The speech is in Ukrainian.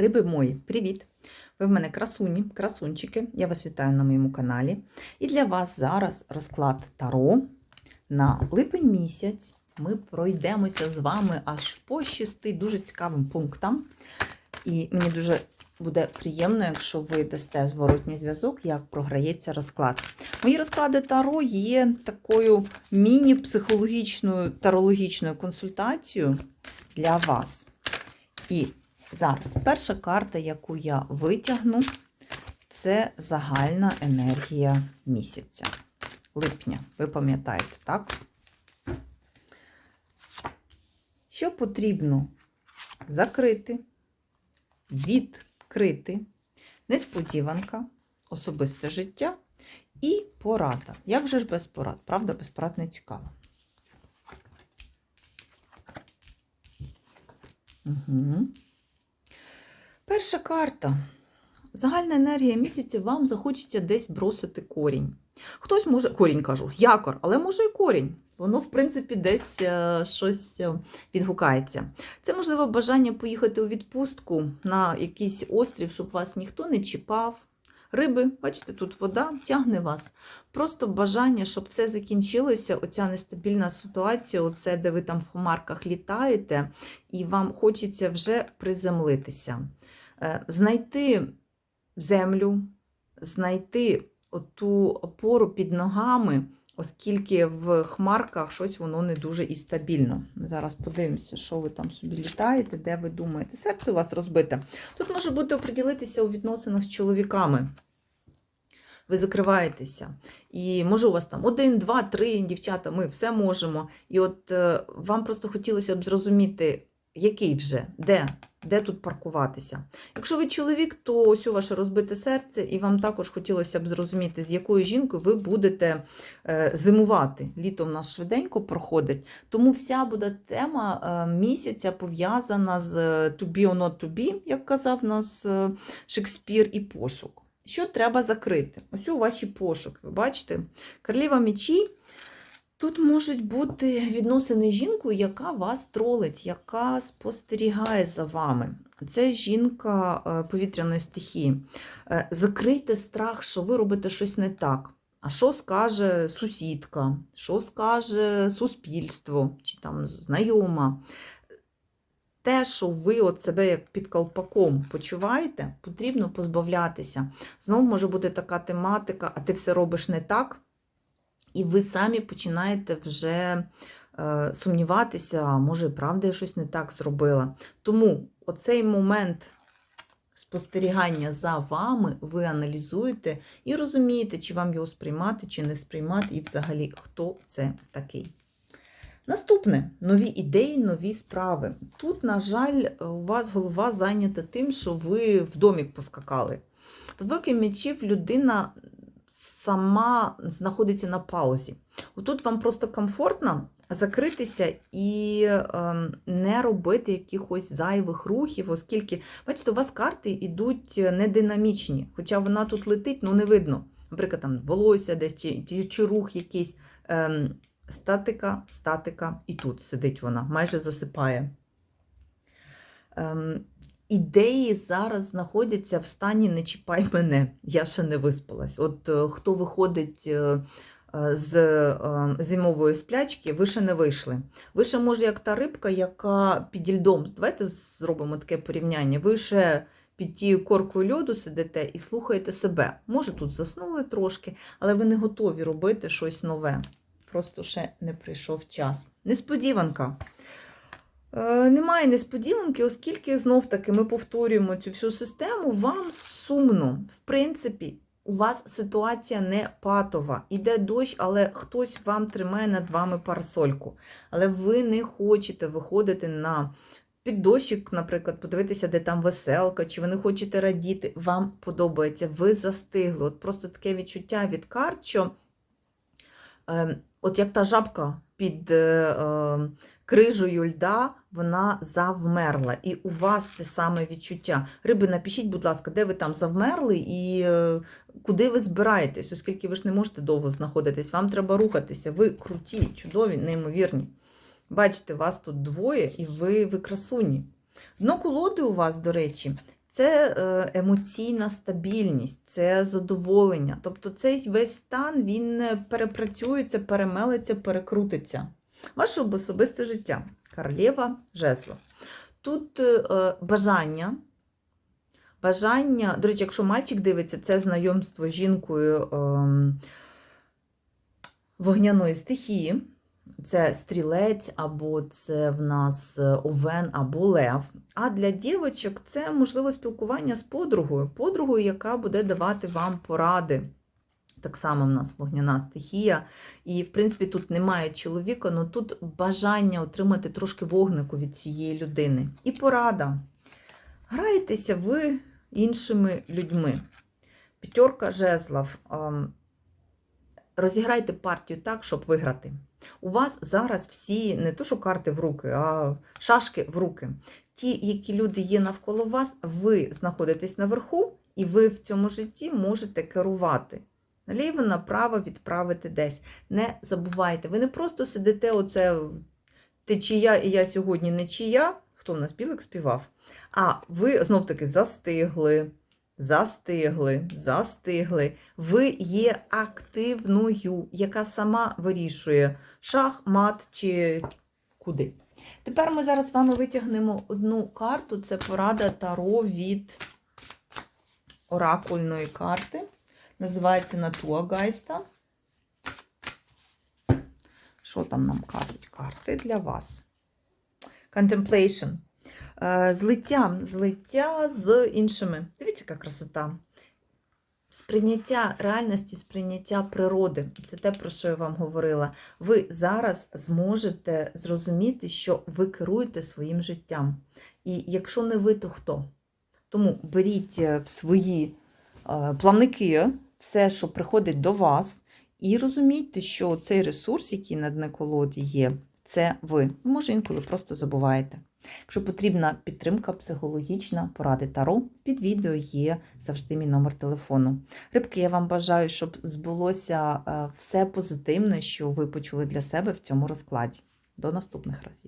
Риби мої, привіт! Ви в мене красуні, красунчики. Я вас вітаю на моєму каналі. І для вас зараз розклад Таро на липень місяць. Ми пройдемося з вами аж по шести дуже цікавим пунктам. І мені дуже буде приємно, якщо ви дасте зворотній зв'язок, як програється розклад. Мої розклади Таро є такою міні-психологічною тарологічною консультацією для вас. І зараз перша карта, яку я витягну, це загальна енергія місяця. Липня, ви пам'ятаєте, так? Що потрібно закрити, відкрити, несподіванка, особисте життя і порада. Як же ж без порад? Правда, без порад не цікаво. Угу. Перша карта. Загальна енергія місяця вам захочеться десь бросити корінь. Хтось може, корінь кажу, якор, але може і корінь. Воно, в принципі, десь е, щось е, відгукається. Це, можливо, бажання поїхати у відпустку на якийсь острів, щоб вас ніхто не чіпав. Риби, бачите, тут вода тягне вас. Просто бажання, щоб все закінчилося, оця нестабільна ситуація, оце, де ви там в хмарках літаєте, і вам хочеться вже приземлитися. Е, Знайти землю, знайти оту опору під ногами, оскільки в хмарках щось воно не дуже і стабільно. Ми зараз подивимося, що ви там собі літаєте, де ви думаєте. Серце у вас розбите. Тут може бути оприділитися у відносинах з чоловіками. Ви закриваєтеся. І може у вас там один, два, три дівчата, ми все можемо. І от е, вам просто хотілося б зрозуміти, який вже, де, де тут паркуватися. Якщо ви чоловік, то ось у ваше розбите серце, і вам також хотілося б зрозуміти, з якою жінкою ви будете е, зимувати. Літо в нас швиденько проходить. Тому вся буде тема е, місяця пов'язана з е, to be or not to be, як казав нас Шекспір, і пошук. Що треба закрити? Ось у ваші пошуки. Ви бачите? Королева мечі. Тут можуть бути відносини з жінкою, яка вас тролить, яка спостерігає за вами. Це жінка е, повітряної стихії. Е, Закрийте страх, що ви робите щось не так. А що скаже сусідка, що скаже суспільство чи там знайома? Те, що ви от себе як під колпаком почуваєте, потрібно позбавлятися. Знову може бути така тематика, а ти все робиш не так. І ви самі починаєте вже е, сумніватися, а може, правда, я щось не так зробила. Тому оцей момент спостерігання за вами ви аналізуєте і розумієте, чи вам його сприймати, чи не сприймати, і взагалі, хто це такий. Наступне нові ідеї, нові справи. Тут, на жаль, у вас голова зайнята тим, що ви в домік поскакали. Під двойки мечів людина сама знаходиться на паузі. Отут вам просто комфортно закритися і е, не робити якихось зайвих рухів, оскільки, бачите, у вас карти йдуть нединамічні, хоча вона тут летить, ну не видно. Наприклад, там волосся десь чи, чи, рух якийсь. Е, статика, статика, і тут сидить вона, майже засипає. Ем, ідеї зараз знаходяться в стані не чіпай мене, я ще не виспалась. От е, хто виходить е, е, з зимової сплячки, ви ще не вийшли. Ви ще, може, як та рибка, яка під льдом, давайте зробимо таке порівняння. Ви ще під тією коркою льоду сидите і слухаєте себе. Може, тут заснули трошки, але ви не готові робити щось нове. Просто ще не прийшов час. Несподіванка. Е, немає несподіванки, оскільки знов-таки ми повторюємо цю всю систему, вам сумно. В принципі, у вас ситуація не патова. Іде дощ, але хтось вам тримає над вами парасольку. Але ви не хочете виходити на під дощик, наприклад, подивитися, де там веселка, чи ви не хочете радіти. Вам подобається, ви застигли. От просто таке відчуття від карт, що. Е, От як та жабка під е, е, крижею льда, вона завмерла. І у вас те саме відчуття. Риби, напишіть, будь ласка, де ви там завмерли і е, куди ви збираєтесь, оскільки ви ж не можете довго знаходитись, вам треба рухатися. Ви круті, чудові, неймовірні. Бачите, вас тут двоє, і ви, ви красуні. Дно колоди у вас, до речі, це е, емоційна стабільність, це задоволення. Тобто цей весь стан він е, перепрацюється, перемелиться, перекрутиться. Ваше особисте життя. Королева жезлов. Тут е, бажання. Бажання, до речі, якщо мальчик дивиться, це знайомство з жінкою ем, вогняної стихії. Це стрілець, або це в нас е, овен, або лев. А для дівчаток це можливо спілкування з подругою, подругою, яка буде давати вам поради. Так само в нас вогняна стихія. І, в принципі, тут немає чоловіка, але тут бажання отримати трошки вогнику від цієї людини. І порада. Граєтеся ви іншими людьми. П'ятерка жезлов. ем, Розіграйте партію так, щоб виграти. У вас зараз всі не то, що карти в руки, а шашки в руки. Ті, які люди є навколо вас, ви знаходитесь наверху, і ви в цьому житті можете керувати. Наліво, направо відправити десь. Не забувайте, ви не просто сидите, оце ти чия, і я сьогодні не чия. Хто в нас білик співав? А ви знов-таки застигли, застигли, застигли. Ви є активною, яка сама вирішує шах, мат чи куди. Тепер ми зараз з вами витягнемо одну карту. Це порада Таро від оракульної карти. Називається Натуа Гайста. Що там нам кажуть карти для вас? Contemplation. Е, Злиття, злиття з іншими. Дивіться, яка красота. Сприйняття реальності, сприйняття природи. Це те, про що я вам говорила. Ви зараз зможете зрозуміти, що ви керуєте своїм життям. І якщо не ви, то хто? Тому беріть е, в свої е, плавники все, що приходить до вас, і розумійте, що цей ресурс, який на дне колоді є, це ви. Може, інколи просто забуваєте. Якщо потрібна підтримка психологічна, поради Таро, під відео є завжди мій номер телефону. Рибки, я вам бажаю, щоб збулося е, все позитивне, що ви почули для себе в цьому розкладі. До наступних разів.